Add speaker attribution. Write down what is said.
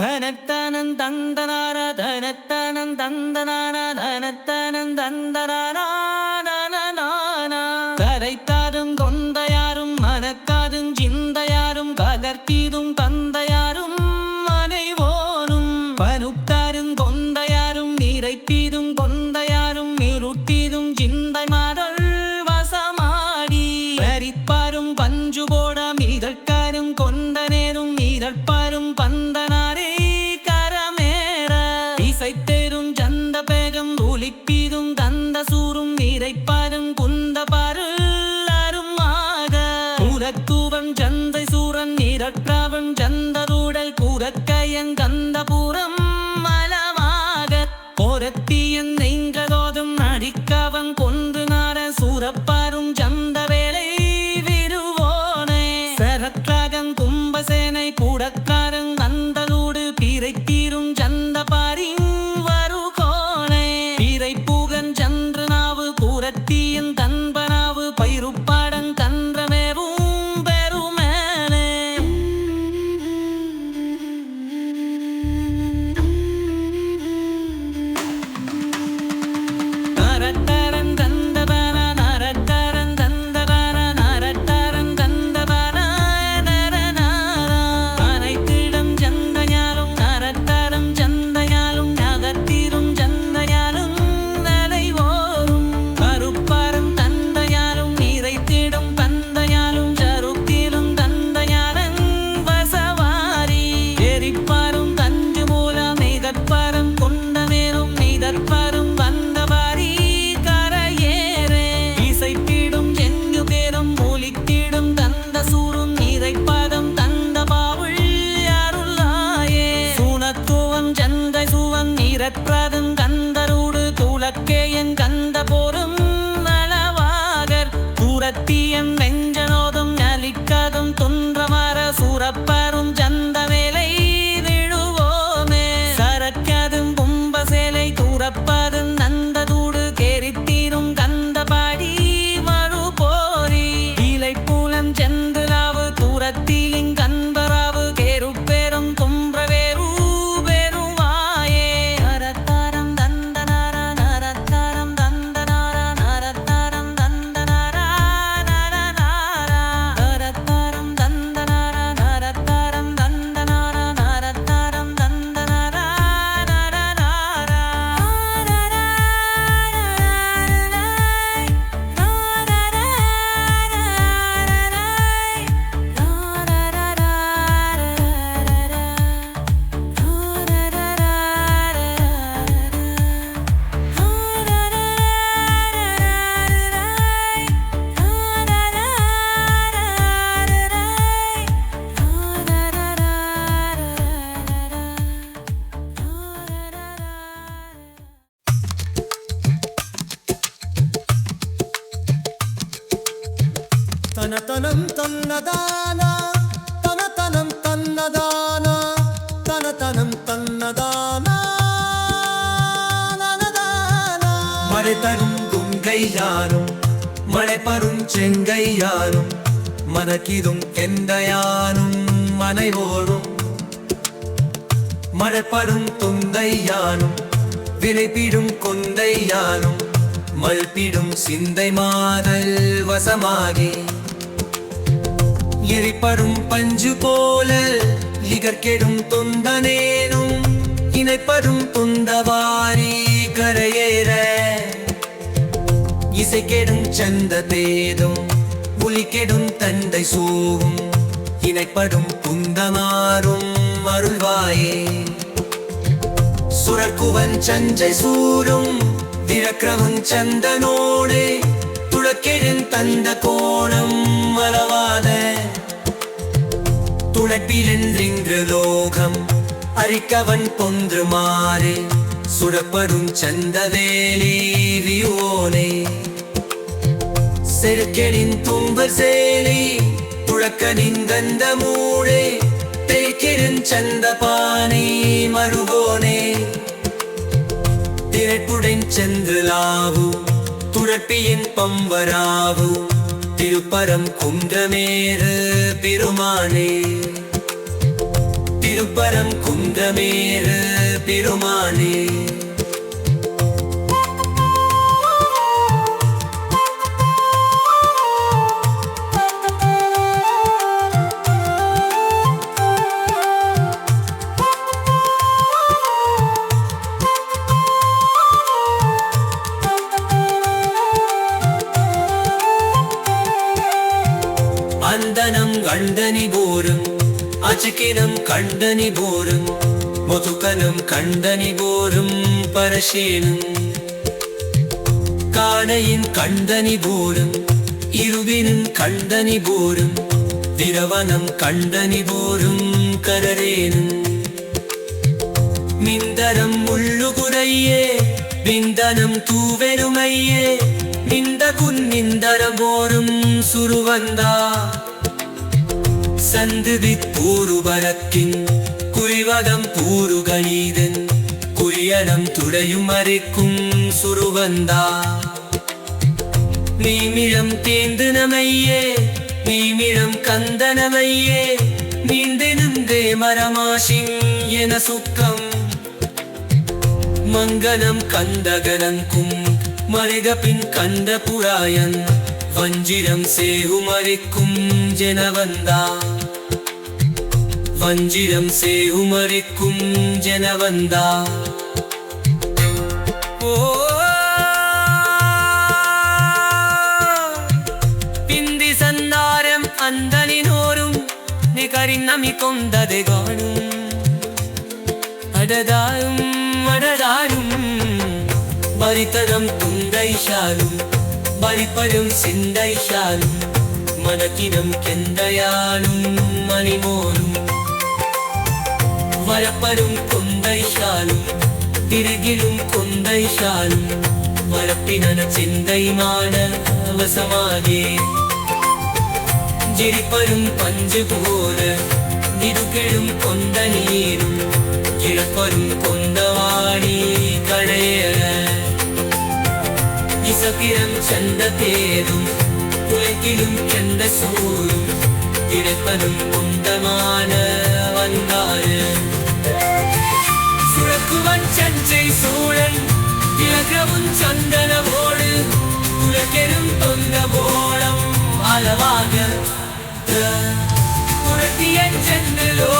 Speaker 1: தனத்தனன் தந்தனார தனத்தனன் கரைத்தாரும் கொந்தையாரும் மனக்காதும் சிந்தையாரும் கலர்த்தீதும் தந்தையாரும் மனைவோரும் பனுத்தாரும் கொந்தையாரும் நிறைத்தீதும் கொந்தையாரும் இருட்டீதும் சிந்தை மாறல் வசமாடி பறிப்பாரும் பஞ்சு போட மீதற்காரும் கொண்ட நேரும் மீதற்பாரும் பந்தனாரே சந்தருடல் சுவன்
Speaker 2: తనతనం తన్నదాన తనతనం తన్నదాన తనతనం తన్నదాన மழை தரும் குங்கையாரும் மழை பரும் செங்கையாரும் மனக்கிதும் எந்தையானும் மனைவோரும் மழைப்படும் துந்தையானும் விரைப்பிடும் கொந்தையானும் மல்பிடும் சிந்தை மாதல் வசமாகி எரிப்பரும் பஞ்சு போல இகர்கெடும் தொந்தனேனும் இணைப்பரும் துந்தவாரி கரையேற. இசை கெடும் சந்த தேதும் புலி கெடும் தந்தை சூவும் இணைப்படும் புந்தமாறும் அருள்வாயே. சுரக்குவன் சஞ்சை சூரும் திரக்கிறவன் சந்தனோடு துளக்கெழும் தந்த கோணம் மலவாத துளைப்பிழந்திங்கு லோகம் அரிக்கவன் பொன்று மாறு சுடப்படும் சந்தவேலி வியோனே செருக்கெடின் தும்பர் சேலி துளக்கனின் கந்த மூடே தேய்க்கெடும் சந்த பானை திருப்பரம் குன்றமேறு பெருமானே. திருப்பரம் குன்றமேறு பெருமானே. கண்டனி போரும். அச்சுக்கினம் கண்டனி போரும். முதுகனும் கண்டனி போரும். பரசேனும் காணையின் கண்டனி போரும். இருவினும் கண்டனி போரும். திரவணம் கண்டனி போரும். கரரேனும் மிந்தரம் உள்ளுகுறையே விந்தனம் தூவெருமையே நிந்த குன்னிந்தரம் போரும். சுருவந்தா സന്ധിതി പൂറുപരക്കിൻ കുരിവകം പൂറുകണീതൻ കുരിയനം തുടയും മറിക്കും സുറുവന്താ നീമിഴം തേന്തിനമയ്യേ നീമിഴം കന്തനമയ്യേ നീന്തിനുന്തേ മരമാശിൻ എന സുക്കം മംഗലം കണ്ടകനങ്കും മറിക പിൻ കണ്ട പുരായൻ വഞ്ചിരം സേഹുമറിക്കും ജനവന്താ വഞ്ചിരം സേഹുമറിക്കും ജനവന്താ ഓ പിന്തി സന്താരം അന്തനിനോരും നികരിന്നമി കൊണ്ടതെ കാണും അടതാരും അടതാരും ഭരിതരം തുണ്ടൈശാലും ഭരിപ്പരും സിന്തൈശാലും മനക്കിനം കെന്തയാലും മണിമോനും വരപ്പരും കൊന്തൈശാലും തിരികിലും കൊന്തൈശാലും വരപ്പിനന ചിന്തൈമാന അവസമാകേ ജിരിപ്പരും പഞ്ച് പോലെ നിരുകിഴും കൊണ്ട നീരും കിഴപ്പരും കൊണ്ടവാണി உலகிலும் சென்ற தேரும் உலகிலும் சென்ற சூழும் கிடைப்பதும் குந்தமான வந்தாள் சுரக்குவன் சஞ்சை சூழல் இலகவும் சந்தனவோடு உலகெரும் தொந்த போலம் அளவாக புரட்டியன் சென்றலோ